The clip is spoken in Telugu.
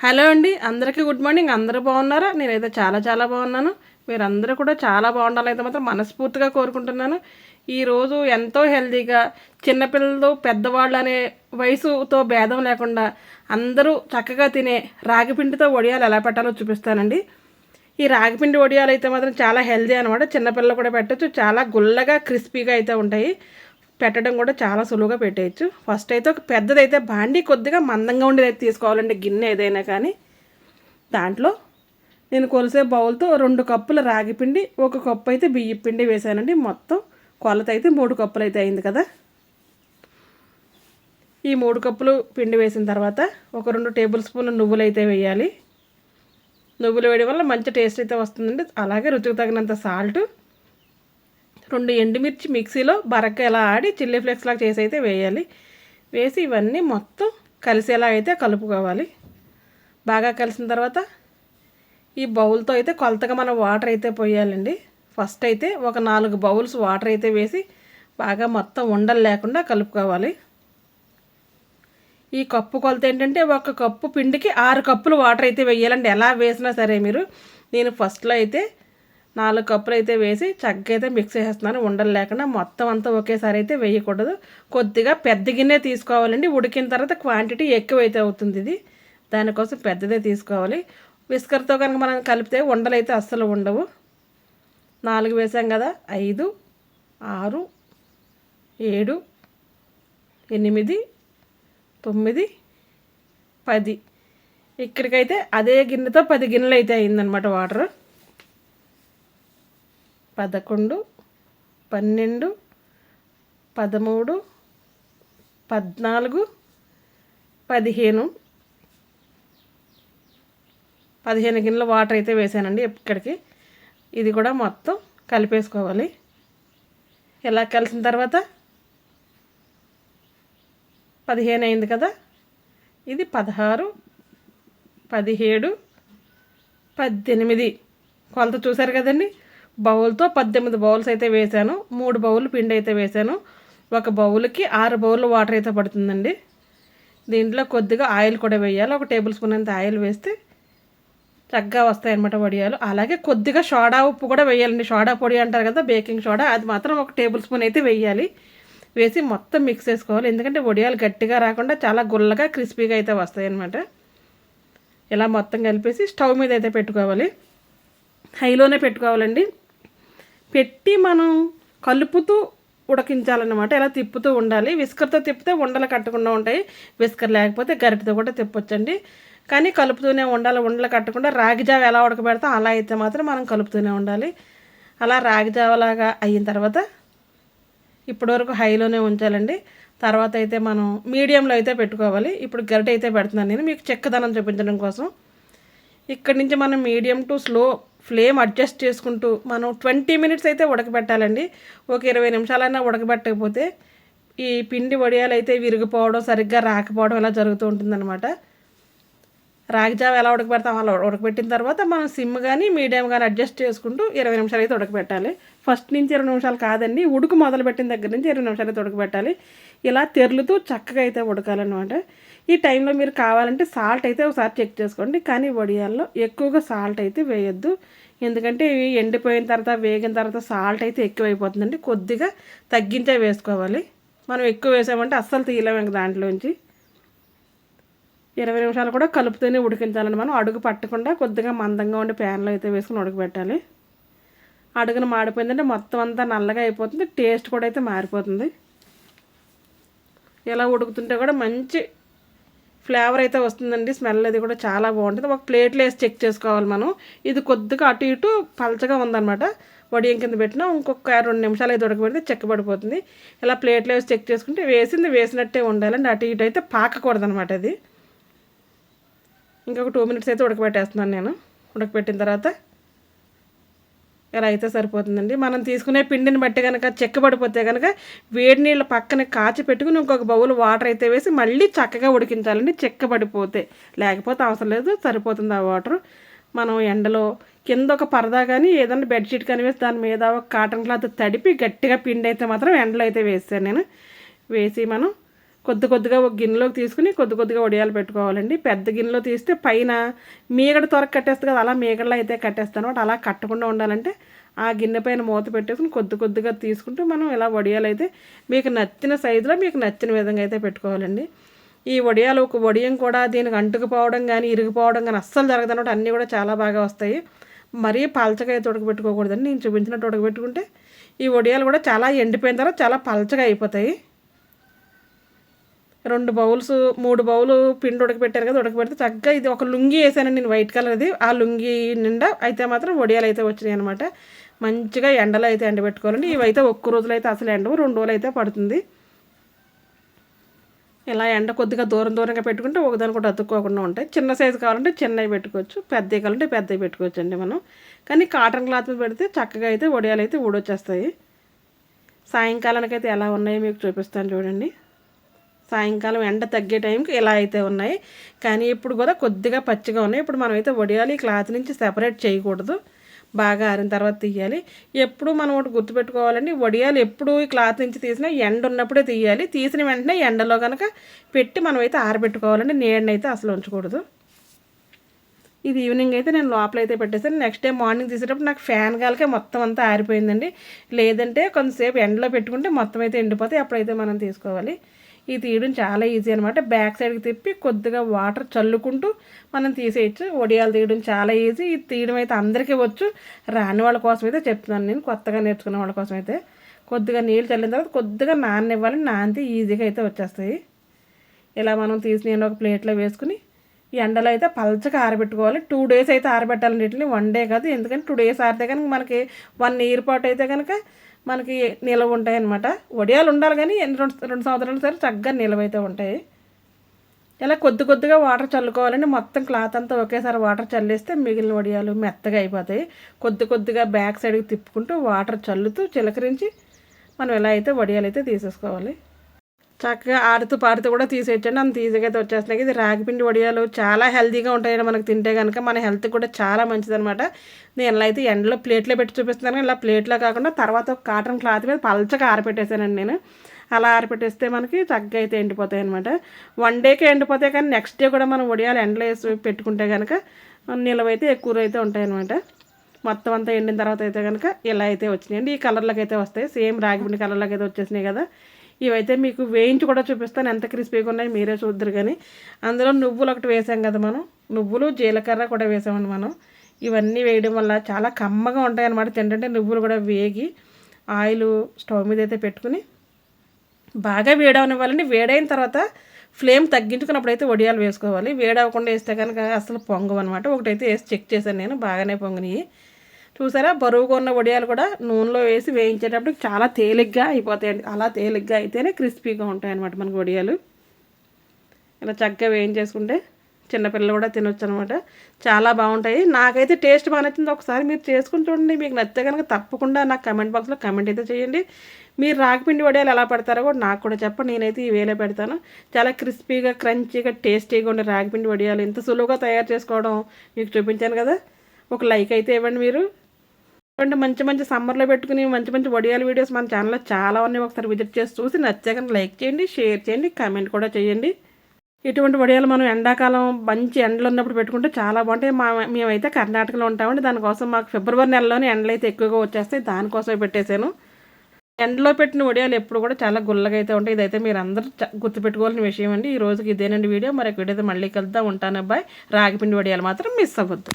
హలో అండి అందరికీ గుడ్ మార్నింగ్. అందరూ బాగున్నారా? నేనైతే చాలా చాలా బాగున్నాను. మీరందరూ కూడా చాలా బాగుండాలైతే మాత్రం మనస్ఫూర్తిగా కోరుకుంటున్నాను. ఈరోజు ఎంతో హెల్తీగా చిన్నపిల్లలు పెద్దవాళ్ళు అనే వయసుతో భేదం లేకుండా అందరూ చక్కగా తినే రాగిపిండితో వడియాలు ఎలా పెట్టాలో చూపిస్తానండి. ఈ రాగిపిండి వడియాలు అయితే మాత్రం చాలా హెల్దీ అనమాట చిన్నపిల్లలు కూడా పెట్టచ్చు. చాలా గుల్లగా క్రిస్పీగా అయితే ఉంటాయి. పెట్టడం కూడా చాలా సులువుగా పెట్టేయచ్చు. ఫస్ట్ అయితే ఒక పెద్దదైతే బాండి కొద్దిగా మందంగా ఉండేది అయితే తీసుకోవాలండి గిన్నె ఏదైనా కానీ. దాంట్లో నేను కొలిసే బౌల్తో రెండు కప్పుల రాగి పిండి ఒక కప్పు అయితే బియ్య పిండి వేసానండి మొత్తం కొలత అయితే మూడు కప్పులు అయితే అయింది కదా. ఈ మూడు కప్పులు పిండి వేసిన తర్వాత ఒక రెండు టేబుల్ స్పూన్ల నువ్వులు అయితే వేయాలి. నువ్వులు వేయడం వల్ల మంచి టేస్ట్ అయితే వస్తుందండి. అలాగే రుచికి తగినంత సాల్ట్ రెండు ఎండుమిర్చి మిక్సీలో బరక్క ఎలా ఆడి చిల్లీ ఫ్లేక్స్ లాగా చేసి అయితే వేయాలి. వేసి ఇవన్నీ మొత్తం కలిసేలా అయితే కలుపుకోవాలి. బాగా కలిసిన తర్వాత ఈ బౌల్తో అయితే కొలతగా మనం వాటర్ అయితే పోయాలండి. ఫస్ట్ అయితే ఒక నాలుగు బౌల్స్ వాటర్ అయితే వేసి బాగా మొత్తం ఉండలు లేకుండా కలుపుకోవాలి. ఈ కప్పు కొలత ఏంటంటే ఒక కప్పు పిండికి ఆరు కప్పులు వాటర్ అయితే వేయాలండి. ఎలా వేసినా సరే మీరు. నేను ఫస్ట్లో అయితే నాలుగు కప్పులు అయితే వేసి చక్కగా అయితే మిక్స్ చేసేస్తున్నాను ఉండలు లేకుండా మొత్తం అంతా ఒకేసారి అయితే వేయకూడదు. కొద్దిగా పెద్ద గిన్నె తీసుకోవాలండి. ఉడికిన తర్వాత క్వాంటిటీ ఎక్కువైతే అవుతుంది ఇది. దానికోసం పెద్దదే తీసుకోవాలి. విస్కర్తో కనుక మనం కలిపితే ఉండలు అయితే అస్సలు ఉండవు. నాలుగు వేసాం కదా. ఐదు ఆరు ఏడు ఎనిమిది తొమ్మిది పది. ఇక్కడికైతే అదే గిన్నెతో పది గిన్నెలు అయితే అయిందనమాట వాటర్. పదకొండు పన్నెండు పదమూడు పద్నాలుగు పదిహేను. పదిహేను గిన్నెల వాటర్ అయితే వేసానండి ఇక్కడికి. ఇది కూడా మొత్తం కలిపేసుకోవాలి. ఇలా కలిసిన తర్వాత? పదిహేను అయింది కదా? ఇది పదహారు పదిహేడు పద్దెనిమిది. కొలత చూసారు కదండి? బౌల్తో పద్దెనిమిది బౌల్స్ అయితే వేశాను. మూడు బౌల్ పిండి అయితే వేసాను ఒక బౌల్కి ఆరు బౌల్ వాటర్ అయితే పడుతుందండి. దీంట్లో కొద్దిగా ఆయిల్ కూడా వేయాలి. ఒక టేబుల్ స్పూన్ అంత ఆయిల్ వేస్తే చక్కగా వస్తాయన్నమాట వడియాలు. అలాగే కొద్దిగా సోడా ఉప్పు కూడా వేయాలండి. సోడా పొడి అంటారు కదా బేకింగ్ సోడా అది మాత్రం ఒక టేబుల్ స్పూన్ అయితే వేయాలి. వేసి మొత్తం మిక్స్ చేసుకోవాలి. ఎందుకంటే వడియాలు గట్టిగా రాకుండా చాలా గుల్లగా క్రిస్పీగా అయితే వస్తాయి అన్నమాట ఇలా మొత్తం కలిపేసి స్టవ్ మీద అయితే పెట్టుకోవాలి. హైలోనే పెట్టుకోవాలండి. పెట్టి మనం కలుపుతూ ఉడకించాలన్నమాట. ఇలా తిప్పుతూ ఉండాలి. విస్కర్తో తిప్పితే ఉండలు కట్టకుండా ఉంటాయి. విస్కర్ లేకపోతే గరిటతో కూడా తిప్పొచ్చండి. కానీ కలుపుతూనే ఉండాలి. ఉండలు కట్టకుండా రాగి జావ ఎలా ఉడకబెడతాం? అలా అయితే మాత్రం మనం కలుపుతూనే ఉండాలి. అలా రాగి జావలాగా అయిన తర్వాత ఇప్పటివరకు హైలోనే ఉంచాలండి. తర్వాత అయితే మనం మీడియంలో అయితే పెట్టుకోవాలి. ఇప్పుడు గరిట అయితే పెడుతున్నాను నేను. మీకు చెక్కదనం చూపించడం కోసం. ఇక్కడి నుంచి మనం medium to slow flame adjust చేసుకుంటూ మనం ట్వంటీ మినిట్స్ అయితే ఉడకబెట్టాలండి. ఒక ఇరవై నిమిషాలైనా ఉడకబెట్టకపోతే ఈ పిండి వడియాలు అయితే విరిగిపోవడం సరిగ్గా రాకపోవడం ఇలా జరుగుతూ ఉంటుందన్నమాట. రాగిజావ ఎలా ఉడకబెడతాం అలా ఉడకబెట్టిన తర్వాత మనం సిమ్ కానీ మీడియం కానీ అడ్జస్ట్ చేసుకుంటూ ఇరవై నిమిషాలు అయితే ఉడకబెట్టాలి. ఫస్ట్ నుంచి ఇరవై నిమిషాలు కాదండి ఉడుకు మొదలుపెట్టిన దగ్గర నుంచి ఇరవై నిమిషాలు అయితే ఉడకబెట్టాలి. ఇలా తెరులుతూ చక్కగా అయితే ఉడకాలన్నమాట. ఈ టైంలో మీరు కావాలంటే సాల్ట్ అయితే ఒకసారి చెక్ చేసుకోండి. కానీ వడియాల్లో ఎక్కువగా సాల్ట్ అయితే వేయొద్దు. ఎందుకంటే ఇవి ఎండిపోయిన తర్వాత వేగిన తర్వాత సాల్ట్ అయితే ఎక్కువైపోతుందండి. కొద్దిగా తగ్గించే వేసుకోవాలి. మనం ఎక్కువ వేసామంటే అస్సలు తీయలేము ఇంక దాంట్లోంచి. ఇరవై నిమిషాలు కూడా కలుపుతూనే ఉడికించాలని మనం. అడుగు పట్టకుండా కొద్దిగా మందంగా ఉండే ప్యాన్లో అయితే వేసుకుని ఉడకబెట్టాలి. అడుగున మాడిపోయిందంటే మొత్తం అంతా నల్లగా అయిపోతుంది. టేస్ట్ కూడా అయితే మారిపోతుంది. ఇలా ఉడుకుతుంటే కూడా మంచి ఫ్లేవర్ అయితే వస్తుందండి. స్మెల్ అది కూడా చాలా బాగుంటుంది. ఒక ప్లేట్లో వేసి చెక్ చేసుకోవాలి మనం. ఇది కొద్దిగా అటు ఇటు పలచగా ఉందన్నమాట. వడియం కింద పెట్టినా ఇంకొక రెండు నిమిషాలు అయితే ఉడకబెడితే చెక్కబడిపోతుంది ఇలా ప్లేట్లో వేసి చెక్ చేసుకుంటే వేసింది వేసినట్టే ఉండాలండి. అటు ఇటు అయితే పాకకూడదు అనమాట అది ఇంకొక టూ మినిట్స్ అయితే ఉడకబెట్టేస్తున్నాను నేను. ఉడకబెట్టిన తర్వాత ఇలా అయితే సరిపోతుందండి. మనం తీసుకునే పిండిని బట్టి కనుక చెక్కబడిపోతే కనుక వేడి నీళ్ళు పక్కన కాచి పెట్టుకుని ఇంకొక బౌల్ వాటర్ అయితే వేసి మళ్ళీ చక్కగా ఉడికించాలండి. చెక్కబడిపోతే లేకపోతే అవసరం లేదు. సరిపోతుంది ఆ వాటర్. మనం ఎండలో కింద ఒక పరదా కానీ ఏదైనా బెడ్షీట్ కానీ వేసి దాని మీద ఒక కాటన్ క్లాత్ తడిపి గట్టిగా పిండి అయితే మాత్రం ఎండలో అయితే వేసాను నేను. వేసి మనం కొద్ది కొద్దిగా ఒక గిన్నెలోకి తీసుకుని కొద్ది కొద్దిగా వడియాలు పెట్టుకోవాలండి. పెద్ద గిన్నెలో తీస్తే పైన మీగడ త్వరగా కట్టేస్తుంది కదా అలా మీగడలో అయితే కట్టేస్తాను అనమాట అలా కట్టకుండా ఉండాలంటే ఆ గిన్నె పైన మూత పెట్టేసుకుని కొద్ది కొద్దిగా తీసుకుంటూ మనం ఇలా వడియాలు అయితే మీకు నచ్చిన సైజులో మీకు నచ్చిన విధంగా అయితే పెట్టుకోవాలండి. ఈ వడియాలు ఒక వడియం కూడా దీనికి అంటుకుపోవడం కానీ ఇరిగిపోవడం కానీ అస్సలు జరగదన్నట్టు అన్నీ కూడా చాలా బాగా వస్తాయి. మరీ పలచగా అయితే ఉడకబెట్టుకోకూడదండి. నేను చూపించినట్టు ఉడకబెట్టుకుంటే ఈ వడియాలు కూడా చాలా ఎండిపోయిన తర్వాత చాలా పలచగా అయిపోతాయి. రెండు బౌల్స్ మూడు బౌలు పిండి ఉడకబెట్టారు కదా ఉడకబెడితే చక్కగా ఇది ఒక లుంగి వేసాను నేను వైట్ కలర్ది ఆ లుంగి నిండా అయితే మాత్రం వడియాలు అయితే వచ్చినాయి అనమాట మంచిగా ఎండలో అయితే ఎండబెట్టుకోవాలండి. ఇవైతే ఒక్క రోజులు అయితే అసలు ఎండవు రెండు రోజులు అయితే పడుతుంది. ఇలా ఎండ కొద్దిగా దూరం దూరంగా పెట్టుకుంటే ఒకదాని కూడా అతుక్కోకుండా ఉంటాయి. చిన్న సైజు కావాలంటే చిన్నవి పెట్టుకోవచ్చు పెద్దవి కావాలంటే పెద్దవి పెట్టుకోవచ్చు అండి మనం. కానీ కాటన్ క్లాత్ మీద పెడితే చక్కగా అయితే వడియాలు అయితే ఊడొచ్చేస్తాయి. సాయంకాలానికి అయితే ఎలా ఉన్నాయో మీకు చూపిస్తాను చూడండి. సాయంకాలం ఎండ తగ్గే టైంకి ఇలా అయితే ఉన్నాయి. కానీ ఇప్పుడు కూడా కొద్దిగా పచ్చిగా ఉన్నాయి. ఇప్పుడు మనం అయితే వడియాలి క్లాత్ నుంచి సెపరేట్ చేయకూడదు. బాగా ఆరిన తర్వాత తీయాలి. ఎప్పుడు మనం ఒకటి గుర్తుపెట్టుకోవాలండి వడియాలు ఎప్పుడు ఈ క్లాత్ నుంచి తీసినా ఎండ ఉన్నప్పుడే తీయాలి. తీసిన వెంటనే ఎండలో కనుక పెట్టి మనం అయితే ఆరబెట్టుకోవాలండి. నీడనైతే అసలు ఉంచకూడదు. ఇది ఈవినింగ్ అయితే నేను లోపల అయితే పెట్టేసాను నెక్స్ట్ డే మార్నింగ్ తీసేటప్పుడు నాకు ఫ్యాన్ గాలికే మొత్తం అంతా ఆరిపోయిందండి. లేదంటే కొంతసేపు ఎండలో పెట్టుకుంటే మొత్తం అయితే ఎండిపోతే అప్పుడైతే మనం తీసుకోవాలి. ఇది తీయడం చాలా ఈజీ అనమాట బ్యాక్ సైడ్కి తిప్పి కొద్దిగా వాటర్ చల్లుకుంటూ మనం తీసేయచ్చు. వడియాలు తీయడం చాలా ఈజీ. ఇది తీయడం అయితే అందరికీ వచ్చు. రాని వాళ్ళ కోసం అయితే చెప్తున్నాను నేను. కొత్తగా నేర్చుకున్న వాళ్ళ కోసం అయితే. కొద్దిగా నీళ్ళు చల్లిన తర్వాత కొద్దిగా నాననివ్వాలి. నానితే ఈజీగా అయితే వచ్చేస్తాయి. ఇలా మనం తీసి నేను ఒక ప్లేట్లో వేసుకుని ఎండలో అయితే పలచగా ఆరబెట్టుకోవాలి. టూ డేస్ అయితే ఆరబెట్టాలి వీటిని వన్ డే కాదు. ఎందుకంటే టూ డేస్ ఆరితే కనుక మనకి వన్ ఇయర్ పాటు అయితే కనుక మనకి నిలవ ఉంటాయి అనమాట వడియాలు ఉండాలి కానీ రెండు రెండు సంవత్సరాలు సరే చక్కగా నిలవైతే ఉంటాయి. ఇలా కొద్ది కొద్దిగా వాటర్ చల్లుకోవాలండి. మొత్తం క్లాత్ అంతా ఒకేసారి వాటర్ చల్లేస్తే మిగిలిన వడియాలు మెత్తగా అయిపోతాయి. కొద్ది కొద్దిగా బ్యాక్ సైడ్కి తిప్పుకుంటూ వాటర్ చల్లుతూ చిలకరించి మనం ఎలా అయితే వడియాలు అయితే తీసేసుకోవాలి. చక్కగా ఆడుతూ పాడుతూ కూడా తీసేయచ్చండి. అంత ఈజీగా అయితే వచ్చేస్తున్నాయి. ఇది రాగిపిండి వడియాలు చాలా హెల్తీగా ఉంటాయండి మనకు తింటే కనుక మన హెల్త్ కూడా చాలా మంచిది అనమాట నేను ఇలా అయితే ఎండలో ప్లేట్లో పెట్టి చూపిస్తున్నాను. ఇలా ప్లేట్లో కాకుండా తర్వాత ఒక కాటన్ క్లాత్ మీద పలచగా ఆరపెట్టేశానండి నేను. అలా ఆరపెట్టేస్తే మనకి చక్కగా అయితే ఎండిపోతాయి అనమాట వన్ డేకే ఎండిపోతాయి కానీ నెక్స్ట్ డే కూడా మనం వడియాలు ఎండలో వేసి పెట్టుకుంటే కనుక నిలవైతే ఎక్కువ అయితే ఉంటాయి అనమాట మొత్తం అంతా ఎండిన తర్వాత అయితే కనుక ఇలా అయితే వచ్చినాయండి. ఈ కలర్లోకి అయితే వస్తాయి. సేమ్ రాగిపిండి కలర్లోకి అయితే వచ్చేసినాయి కదా. ఇవైతే మీకు వేయించి కూడా చూపిస్తాను. ఎంత క్రిస్పీగా ఉన్నాయి మీరే చూద్దరు కానీ. అందులో నువ్వులు ఒకటి వేసాం కదా మనం. నువ్వులు జీలకర్ర కూడా వేసామండి మనం. ఇవన్నీ వేయడం వల్ల చాలా కమ్మగా ఉంటాయి అన్నమాట తింటుంటే నువ్వులు కూడా వేగి ఆయిల్ స్టవ్ మీద అయితే పెట్టుకుని బాగా వేడవనివ్వాలండి. వేడైన తర్వాత ఫ్లేమ్ తగ్గించుకున్నప్పుడు అయితే వడియాలు వేసుకోవాలి. వేడవకుండా వేస్తే కనుక అసలు పొంగవు అనమాట ఒకటైతే వేసి చెక్ చేశాను నేను. బాగానే పొంగినాయి. చూసారా? బరువుగా ఉన్న వడియాలు కూడా నూనెలో వేసి వేయించేటప్పుడు చాలా తేలిగ్గా అయిపోతాయండి. అలా తేలిగ్గా అయితేనే క్రిస్పీగా ఉంటాయన్నమాట మనకు వడియాలు. ఇలా చక్కగా వేయించేసుకుంటే చిన్నపిల్లలు కూడా తినొచ్చు అనమాట చాలా బాగుంటాయి. నాకైతే టేస్ట్ బాగా నచ్చింది. ఒకసారి మీరు చేసుకుని చూడండి. మీకు నచ్చితే కనుక తప్పకుండా నాకు కమెంట్ బాక్స్లో కమెంట్ అయితే చేయండి. మీరు రాగిపిండి వడియాలు ఎలా పెడతారో కూడా నాకు కూడా చెప్పండి. నేనైతే ఈ వేలే పెడతాను. చాలా క్రిస్పీగా క్రంచీగా టేస్టీగా ఉండే రాగిపిండి వడియాలు. ఎంత సులువుగా తయారు చేసుకోవడం మీకు చూపించాను కదా. ఒక లైక్ అయితే ఇవ్వండి మీరు. అంటే మంచి మంచి సమ్మర్లో పెట్టుకుని మంచి మంచి వడియాల వీడియోస్ మన ఛానల్లో చాలా ఉన్నాయి. ఒకసారి విజిట్ చేసి చూసి నచ్చాక లైక్ చేయండి షేర్ చేయండి కామెంట్ కూడా చేయండి. ఇటువంటి వడియాలు మనం ఎండాకాలం మంచి ఎండలు ఉన్నప్పుడు పెట్టుకుంటే చాలా బాగుంటాయి. మా మేమైతే కర్ణాటకలో ఉంటామండి. దానికోసం మాకు ఫిబ్రవరి నెలలోనే ఎండలు అయితే ఎక్కువగా వచ్చేస్తాయి. దానికోసమే పెట్టేశాను. ఎండలో పెట్టిన వడియాలు ఎప్పుడు కూడా చాలా గుల్లగా అయితే ఉంటాయి. ఇదైతే మీరు అందరూ గుర్తుపెట్టుకోవాల్సిన విషయం అండి. ఈ రోజుకి ఇదేనండి వీడియో. మరి వీడియో మళ్ళీ కలుద్దాం. ఉంటాను అబ్బాయి. రాగిపిండి వడియాలు మాత్రం మిస్ అవ్వద్దు.